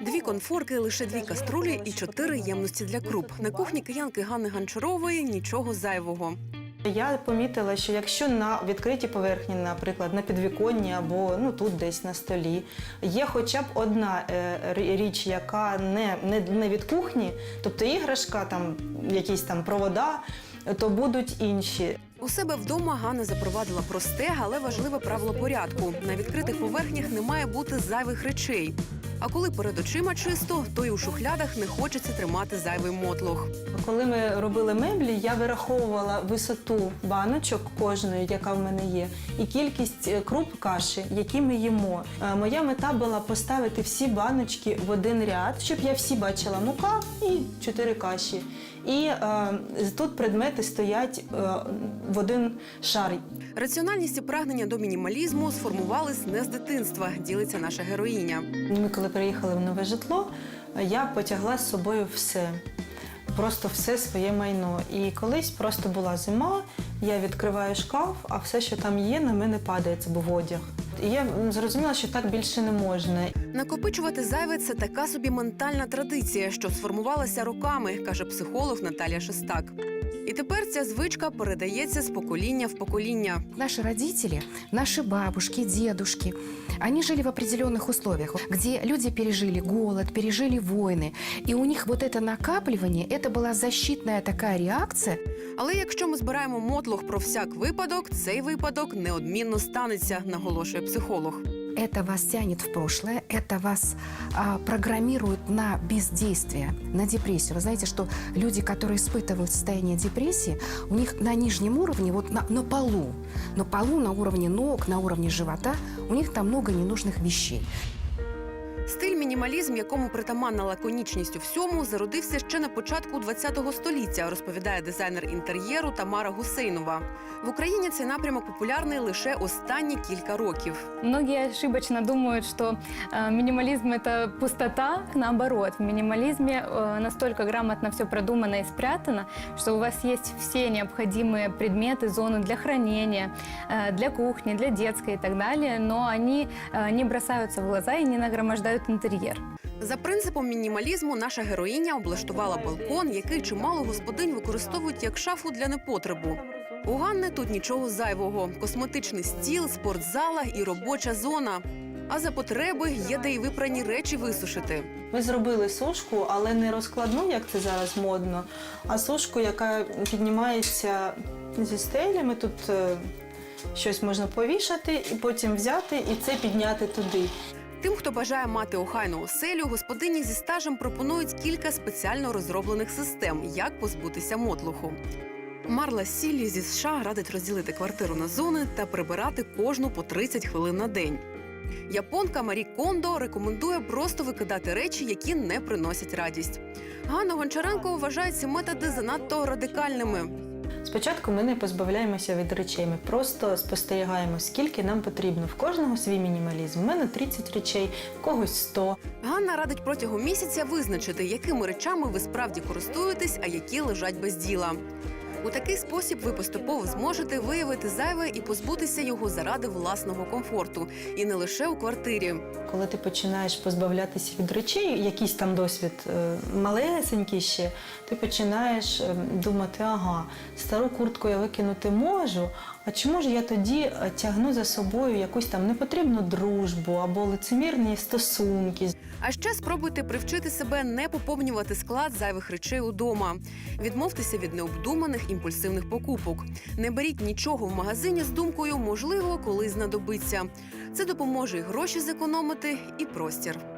Дві конфорки, лише дві каструлі і чотири ємності для круп. На кухні киянки Ганни Гончарової нічого зайвого. Я помітила, що якщо на відкритій поверхні, наприклад, на підвіконні або ну тут десь на столі, є хоча б одна е, річ, яка не, не, не від кухні, тобто іграшка, там якісь там провода, то будуть інші. У себе вдома Ганна запровадила просте, але важливе правило порядку. На відкритих поверхнях не має бути зайвих речей. А коли перед очима чисто, то й у шухлядах не хочеться тримати зайвий мотлох. Коли ми робили меблі, я вираховувала висоту баночок кожної, яка в мене є, і кількість е, круп каші, які ми їмо. Е, Моя мета була поставити всі баночки в один ряд, щоб я всі бачила мука і чотири каші. І е, тут предмети стоять е, в один шар. Раціональність і прагнення до мінімалізму сформувались не з дитинства, ділиться наша героїня. Ми, коли приїхали в нове житло, я потягла з собою все. Просто все своє майно. І колись просто була зима, я відкриваю шкаф, а все, що там є, на мене падає, це був одяг. І я зрозуміла, що так більше не можна. Накопичувати зайве це така собі ментальна традиція, що сформувалася роками, каже психолог Наталія Шестак. І тепер ця звичка передається з покоління в покоління. Наши родители, наши бабушки, дедушки, они жили в определенных условиях, где люди пережили голод, пережили войны. И у них вот это накапливание, это была защитная такая реакция. Але якщо ми збираємо мотлох про всяк випадок, цей випадок неодмінно станеться, наголошує психолог. Это вас тянет в прошлое, это вас а, программирует на бездействие, на депрессию. Вы знаете, что люди, которые испытывают состояние депрессии, у них на нижнем уровне, вот на, на полу, на полу, на уровне ног, на уровне живота, у них там много ненужных вещей. Стиль мінімалізм, якому притаманна лаконічність у всьому, зародився ще на початку ХХ століття, розповідає дизайнер інтер'єру Тамара Гусейнова. В Україні цей напрямок популярний лише останні кілька років. Многие ошибочно думают, что э, минимализм это пустота. Наоборот, в минимализме э, настолько грамотно все продумано и спрятано, что у вас есть все необходимые предметы, зоны для хранения, э, для кухни, для детской и так далее, но они э, не бросаются в глаза и не нагромождают интерьер. За принципом мінімалізму наша героїня облаштувала балкон, який чимало господинь використовують як шафу для непотребу. У Ганни тут нічого зайвого: косметичний стіл, спортзала і робоча зона. А за потреби є де й випрані речі висушити. Ми зробили сушку, але не розкладну, як це зараз модно, а сушку, яка піднімається зі стелями. Тут е, щось можна повішати і потім взяти і це підняти туди. Тим, хто бажає мати охайну оселю, господині зі стажем пропонують кілька спеціально розроблених систем, як позбутися мотлуху. Марла Сіллі зі США радить розділити квартиру на зони та прибирати кожну по 30 хвилин на день. Японка Марі Кондо рекомендує просто викидати речі, які не приносять радість. Ганна Гончаренко вважає ці методи занадто радикальними. Спочатку ми не позбавляємося від речей, ми просто спостерігаємо, скільки нам потрібно. В кожного свій мінімалізм. У мене 30 речей, в когось 100. Ганна радить протягом місяця визначити, якими речами ви справді користуєтесь, а які лежать без діла. У такий спосіб ви поступово зможете виявити зайве і позбутися його заради власного комфорту, і не лише у квартирі. Коли ти починаєш позбавлятися від речей, якийсь там досвід е, малесенький ще, ти починаєш е, думати, ага, стару куртку я викинути можу. А чому ж я тоді е, тягну за собою якусь там непотрібну дружбу або лицемірні стосунки? А ще спробуйте привчити себе не поповнювати склад зайвих речей удома. Відмовтеся від необдуманих імпульсивних покупок. Не беріть нічого в магазині з думкою, можливо, колись знадобиться. Це допоможе і гроші зекономити, і простір.